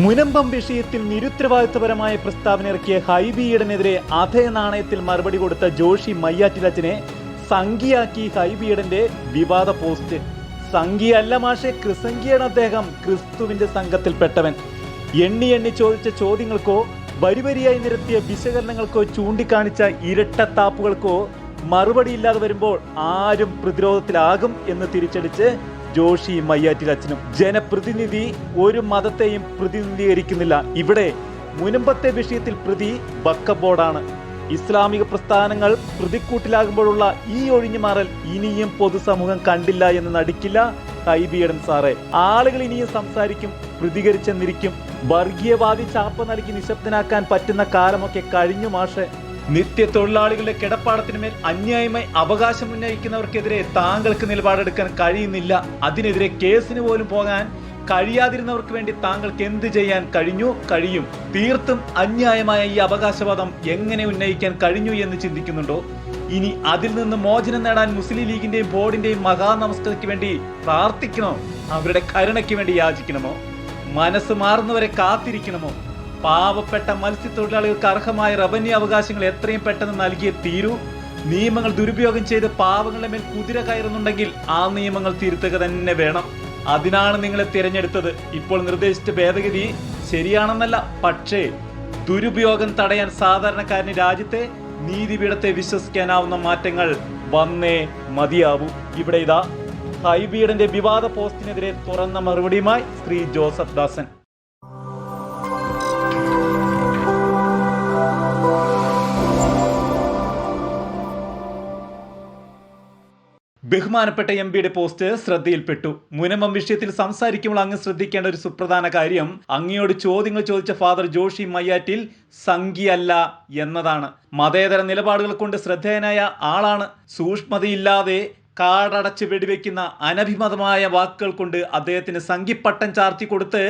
മുനമ്പം വിഷയത്തിൽ നിരുത്തരവാദിത്വപരമായ പ്രസ്താവന ഇറക്കിയ ഹൈബി ഈഡനെതിരെ അതേ നാണയത്തിൽ മറുപടി കൊടുത്ത ജോഷി മയ്യാറ്റിലച്ചനെ സംഖ്യയാക്കി ഹൈബി ഈഡന്റെ വിവാദ പോസ്റ്റ്. സംഖ്യയല്ല മാഷെ ക്രിസംഖ്യയാണ് അദ്ദേഹം ക്രിസ്തുവിന്റെ സംഘത്തിൽപ്പെട്ടവൻ എണ്ണി എണ്ണി ചോദിച്ച ചോദ്യങ്ങൾക്കോ വരിവരിയായി നിരത്തിയ വിശകലനങ്ങൾക്കോ ചൂണ്ടിക്കാണിച്ച ഇരട്ടത്താപ്പുകൾക്കോ മറുപടിയില്ലാതെ വരുമ്പോൾ ആരും പ്രതിരോധത്തിലാകും എന്ന് തിരിച്ചടിച്ച് ജോഷി മയ്യാറ്റിലച്ചനും ജനപ്രതിനിധി ഒരു മതത്തെയും പ്രതിനിധീകരിക്കുന്നില്ല. ഇവിടെ മുനമ്പത്തെ വിഷയത്തിൽ പ്രതി ബക്കബോർഡാണ് ഇസ്ലാമിക പ്രസ്ഥാനങ്ങൾ പ്രതിക്കൂട്ടിലാകുമ്പോഴുള്ള ഈ ഒഴിഞ്ഞുമാറൽ ഇനിയും പൊതുസമൂഹം കണ്ടില്ല എന്ന് നടിക്കില്ല ഹൈബിയടൻ സാറേ. ആളുകൾ ഇനിയും സംസാരിക്കും പ്രതികരിച്ചെന്നിരിക്കും. വർഗീയവാദി ചാപ്പ നൽകി നിശബ്ദനാക്കാൻ പറ്റുന്ന കാലമൊക്കെ കഴിഞ്ഞു മാഷെ. നിത്യ തൊഴിലാളികളുടെ കിടപ്പാടത്തിനുമേൽ അന്യായമായി അവകാശം ഉന്നയിക്കുന്നവർക്കെതിരെ താങ്കൾക്ക് നിലപാടെടുക്കാൻ കഴിയുന്നില്ല. അതിനെതിരെ കേസിന് പോലും പോകാൻ കഴിയാതിരുന്നവർക്ക് വേണ്ടി താങ്കൾക്ക് എന്ത് ചെയ്യാൻ കഴിഞ്ഞു? കഴിയും. തീർത്തും അന്യായമായ ഈ അവകാശവാദം എങ്ങനെ ഉന്നയിക്കാൻ കഴിഞ്ഞു എന്ന് ചിന്തിക്കുന്നുണ്ടോ? ഇനി അതിൽ നിന്ന് മോചനം നേടാൻ മുസ്ലിം ലീഗിന്റെയും ബോർഡിന്റെയും മഹാനമസ്കൃതിക്ക് വേണ്ടി പ്രാർത്ഥിക്കണോ? അവരുടെ കരുണയ്ക്ക് വേണ്ടി യാചിക്കണമോ? മനസ്സ് മാറുന്നവരെ കാത്തിരിക്കണമോ? പാവപ്പെട്ട മത്സ്യത്തൊഴിലാളികൾക്ക് അർഹമായ റവന്യൂ അവകാശങ്ങൾ എത്രയും പെട്ടെന്ന് നൽകിയേ തീരൂ. നിയമങ്ങൾ ദുരുപയോഗം ചെയ്ത് പാവങ്ങളുടെ മേൽ കുതിര കയറുന്നുണ്ടെങ്കിൽ ആ നിയമങ്ങൾ തിരുത്തുക തന്നെ വേണം. അതിനാണ് നിങ്ങളെ തിരഞ്ഞെടുത്തത്. ഇപ്പോൾ നിർദ്ദേശിച്ച ഭേദഗതി ശരിയാണെന്നല്ല പക്ഷേ ദുരുപയോഗം തടയാൻ സാധാരണക്കാരന് രാജ്യത്തെ നീതിപീഠത്തെ വിശ്വസിക്കാനാവുന്ന മാറ്റങ്ങൾ വന്നേ മതിയാവൂ. ഇവിടെ ഇതാ ഹൈബീഡന്റെ വിവാദ പോസ്റ്റിനെതിരെ തുറന്ന മറുപടിയുമായി ശ്രീ ജോസഫ് ദാസൻ. ബഹുമാനപ്പെട്ട എം പിയുടെ പോസ്റ്റ് ശ്രദ്ധയിൽപ്പെട്ടു. മുനമം വിഷയത്തിൽ സംസാരിക്കുമ്പോൾ അങ്ങ് ശ്രദ്ധിക്കേണ്ട ഒരു സുപ്രധാന കാര്യം അങ്ങയോട് ചോദ്യങ്ങൾ ചോദിച്ച ഫാദർ ജോഷി മയ്യാറ്റിൽ സംഖ്യയല്ല എന്നതാണ്. മതേതര നിലപാടുകൾ കൊണ്ട് ശ്രദ്ധേയനായ ആളാണ്. സൂക്ഷ്മതയില്ലാതെ കാടടച്ച് വെടിവെക്കുന്ന അനഭിമതമായ വാക്കുകൾ കൊണ്ട് അദ്ദേഹത്തിന് സംഘിപ്പട്ടം ചാർത്തി കൊടുത്ത്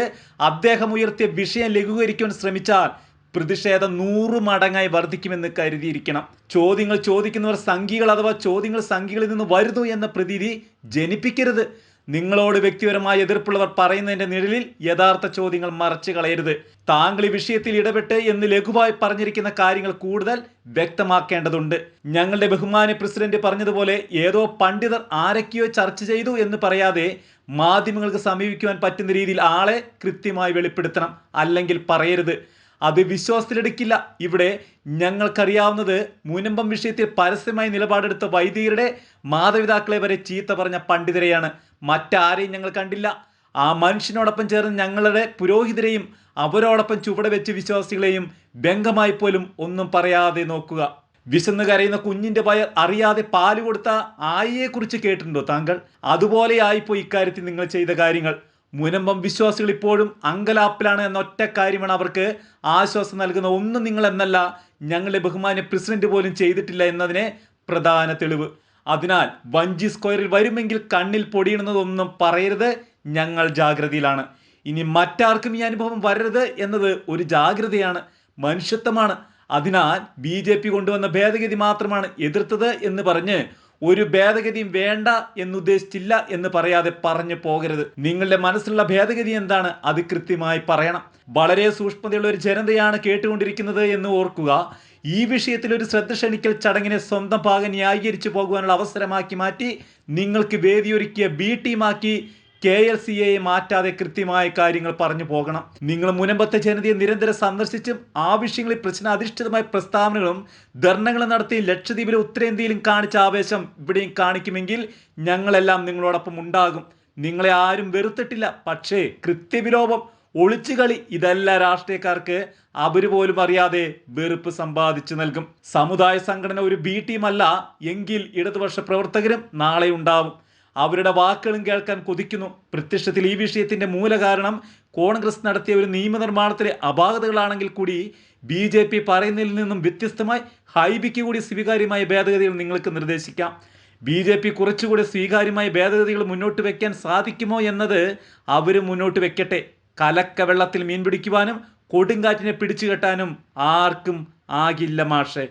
അദ്ദേഹം ഉയർത്തിയ വിഷയം ലഘൂകരിക്കുവാൻ ശ്രമിച്ചാൽ പ്രതിഷേധം നൂറ് മടങ്ങായി വർദ്ധിക്കുമെന്ന് കരുതിയിരിക്കണം. ചോദ്യങ്ങൾ ചോദിക്കുന്നവർ സംഖ്യകൾ അഥവാ ചോദ്യങ്ങൾ സംഖ്യകളിൽ നിന്ന് വരുന്നു എന്ന പ്രതീതി ജനിപ്പിക്കരുത്. നിങ്ങളോട് വ്യക്തിപരമായ എതിർപ്പുള്ളവർ പറയുന്നതിന്റെ നിഴലിൽ യഥാർത്ഥ ചോദ്യങ്ങൾ മറച്ചു കളയരുത്. താങ്കൾ ഈ വിഷയത്തിൽ ഇടപെട്ട് എന്ന് ലഘുവായി പറഞ്ഞിരിക്കുന്ന കാര്യങ്ങൾ കൂടുതൽ വ്യക്തമാക്കേണ്ടതുണ്ട്. ഞങ്ങളുടെ ബഹുമാന പ്രസിഡന്റ് പറഞ്ഞതുപോലെ ഏതോ പണ്ഡിതർ ആരൊക്കെയോ ചർച്ച ചെയ്തു എന്ന് പറയാതെ മാധ്യമങ്ങൾക്ക് സമീപിക്കുവാൻ പറ്റുന്ന രീതിയിൽ ആളെ കൃത്യമായി വെളിപ്പെടുത്തണം അല്ലെങ്കിൽ പറയരുത്. അത് വിശ്വാസത്തിലെടുക്കില്ല ഇവിടെ ഞങ്ങൾക്കറിയാവുന്നത് മൂനമ്പം വിഷയത്തിൽ പരസ്യമായി നിലപാടെടുത്ത വൈദികരുടെ മാതാപിതാക്കളെ വരെ ചീത്ത പറഞ്ഞ പണ്ഡിതരെയാണ്. മറ്റാരെയും ഞങ്ങൾ കണ്ടില്ല. ആ മനുഷ്യനോടൊപ്പം ചേർന്ന് ഞങ്ങളുടെ പുരോഹിതരെയും അവരോടൊപ്പം ചുവടെ വെച്ച് വിശ്വാസികളെയും വ്യംഗമായി പോലും ഒന്നും പറയാതെ നോക്കുക. വിശന്ന് കരയുന്ന കുഞ്ഞിന്റെ പയർ അറിയാതെ പാൽ കൊടുത്ത ആയിയെക്കുറിച്ച് കേട്ടിട്ടുണ്ടോ താങ്കൾ? അതുപോലെ ആയിപ്പോയി ഇക്കാര്യത്തിൽ നിങ്ങൾ ചെയ്ത കാര്യങ്ങൾ. മുനമ്പം വിശ്വാസികൾ ഇപ്പോഴും അങ്കലാപ്പിലാണ് എന്ന ഒറ്റ കാര്യമാണ് അവർക്ക് ആശ്വാസം നൽകുന്ന. ഒന്നും നിങ്ങൾ എന്നല്ല ഞങ്ങളുടെ ബഹുമാന്യ പ്രസിഡന്റ് പോലും ചെയ്തിട്ടില്ല എന്നതിനെ പ്രധാന തെളിവ്. അതിനാൽ വഞ്ചി സ്ക്വയറിൽ വരുമെങ്കിൽ കണ്ണിൽ പൊടിയണമെന്നതൊന്നും പറയരുത് ഞങ്ങൾ ജാഗ്രതയിലാണ്. ഇനി മറ്റാർക്കും ഈ അനുഭവം വരരുത് എന്നത് ഒരു ജാഗ്രതയാണ് മനുഷ്യത്വമാണ്. അതിനാൽ ബി ജെ പി കൊണ്ടുവന്ന ഭേദഗതി മാത്രമാണ് എതിർത്തത് എന്ന് പറഞ്ഞ് ഒരു ഭേദഗതിയും വേണ്ട എന്നുദ്ദേശിച്ചില്ല എന്ന് പറയാതെ പറഞ്ഞു പോകരുത്. നിങ്ങളുടെ മനസ്സിലുള്ള ഭേദഗതി എന്താണ്? അത് കൃത്യമായി പറയണം. വളരെ സൂക്ഷ്മതയുള്ള ഒരു ജനതയാണ് കേട്ടുകൊണ്ടിരിക്കുന്നത് എന്ന് ഓർക്കുക. ഈ വിഷയത്തിൽ ഒരു ശ്രദ്ധ ക്ഷണിക്കൽ ചടങ്ങിനെ സ്വന്തം ഭാഗം ന്യായീകരിച്ചു പോകുവാനുള്ള അവസരമാക്കി മാറ്റി നിങ്ങൾക്ക് വേദിയൊരുക്കിയ ബി ടീമാക്കി കെ എൽ സി എയെ മാറ്റാതെ കൃത്യമായ കാര്യങ്ങൾ പറഞ്ഞു പോകണം. നിങ്ങൾ മുനമ്പത്തെ ജനതയെ നിരന്തരം സന്ദർശിച്ചും ആവശ്യങ്ങളിൽ പ്രശ്ന പ്രശ്നാധിഷ്ഠിതമായ പ്രസ്താവനകളും ധർണകളും നടത്തി ലക്ഷദ്വീപിലെ ഉത്തരേന്ത്യയിലും കാണിച്ച ആവേശം ഇവിടെയും കാണിക്കുമെങ്കിൽ ഞങ്ങളെല്ലാം നിങ്ങളോടൊപ്പം ഉണ്ടാകും. നിങ്ങളെ ആരും വെറുത്തിട്ടില്ല. പക്ഷേ കൃത്യവിലോപം ഒളിച്ചുകളി ഇതെല്ലാം രാഷ്ട്രീയക്കാർക്ക് അവർ പോലും അറിയാതെ വെറുപ്പ് സമ്പാദിച്ചു നൽകും. സമുദായ സംഘടന ഒരു ബി ടീമല്ല. എങ്കിൽ ഇടതുപക്ഷ പ്രവർത്തകരും നാളെ ഉണ്ടാവും. അവരുടെ വാക്കുകളും കേൾക്കാൻ കൊതിക്കുന്നു. പ്രത്യക്ഷത്തിൽ ഈ വിഷയത്തിന്റെ മൂലകാരണം കോൺഗ്രസ് നടത്തിയ ഒരു നിയമനിർമ്മാണത്തിലെ അപാകതകളാണെങ്കിൽ കൂടി ബി ജെ പി പറയുന്നതിൽ നിന്നും വ്യത്യസ്തമായി ഹൈബിക്ക് കൂടി സ്വീകാര്യമായ ഭേദഗതികൾ നിങ്ങൾക്ക് നിർദ്ദേശിക്കാം. ബി ജെ പി കുറച്ചുകൂടി സ്വീകാര്യമായ ഭേദഗതികൾ മുന്നോട്ട് വയ്ക്കാൻ സാധിക്കുമോ എന്നത് അവർ മുന്നോട്ട് വെക്കട്ടെ. കലക്ക വെള്ളത്തിൽ മീൻ പിടിക്കുവാനും കൊടുങ്കാറ്റിനെ പിടിച്ചു കെട്ടാനും ആർക്കും ആകില്ല മാഷെ.